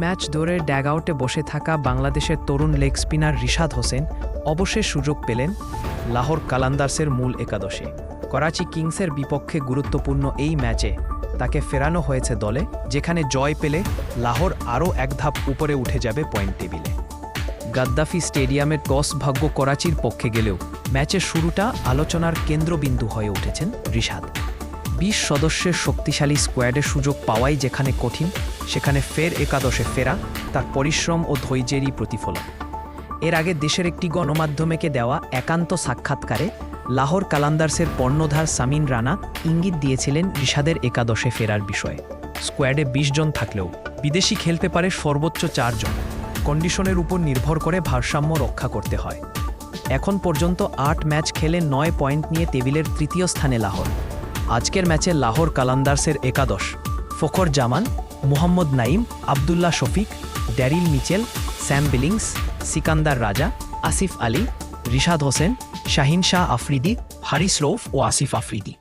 Match ধরে ড্যাগআউটে বসে থাকা বাংলাদেশের তরুণ লেগ স্পিনার রিশাদ হোসেন অবশ্যই সুযোগ পেলেন লাহোর কালান্দার্সের মূল একাদশে। করাচি কিংসের বিপক্ষে গুরুত্বপূর্ণ এই ম্যাচে তাকে ফেরানো হয়েছে দলে, যেখানে জয় পেলে লাহোর আরও এক ধাপ উপরে উঠে যাবে পয়েন্ট টেবিলে। গাদ্দাফি স্টেডিয়ামের টস ভাগ্য করাচির পক্ষে গেলেও ম্যাচের শুরুটা আলোচনার কেন্দ্রবিন্দু হয়ে উঠেছেন রিশাদ। বিশ সদস্যের শক্তিশালী স্কোয়াডের সুযোগ পাওয়াই যেখানে কঠিন সেখানে ফের একাদশে ফেরা, তার পরিশ্রম ও ধৈর্যেরই প্রতিফলন। এর আগে দেশের একটি গণমাধ্যমেকে দেওয়া একান্ত সাক্ষাৎকারে লাহোর কালান্দার্সের পর্ণধার সামিন রানা ইঙ্গিত দিয়েছিলেন রিশাদের একাদশে ফেরার বিষয়ে। স্কোয়াডে ২০ জন থাকলেও বিদেশি খেলতে পারে সর্বোচ্চ চারজন কন্ডিশনের উপর নির্ভর করে ভারসাম্য রক্ষা করতে হয়। এখন পর্যন্ত আট ম্যাচ খেলে নয় পয়েন্ট নিয়ে টেবিলের তৃতীয় স্থানে লাহোর। আজকের ম্যাচে লাহোর কালান্দার্সের একাদশ, Fakhar Zaman Muhammad Naim, Abdullah Shafique, Daryl Mitchell, Sam Billings, Sikandar Raza, Asif Ali, Rishad Hossain, Shahin Shah Afridi, হারিস রৌফ ও আসিফ আফ্রিদি।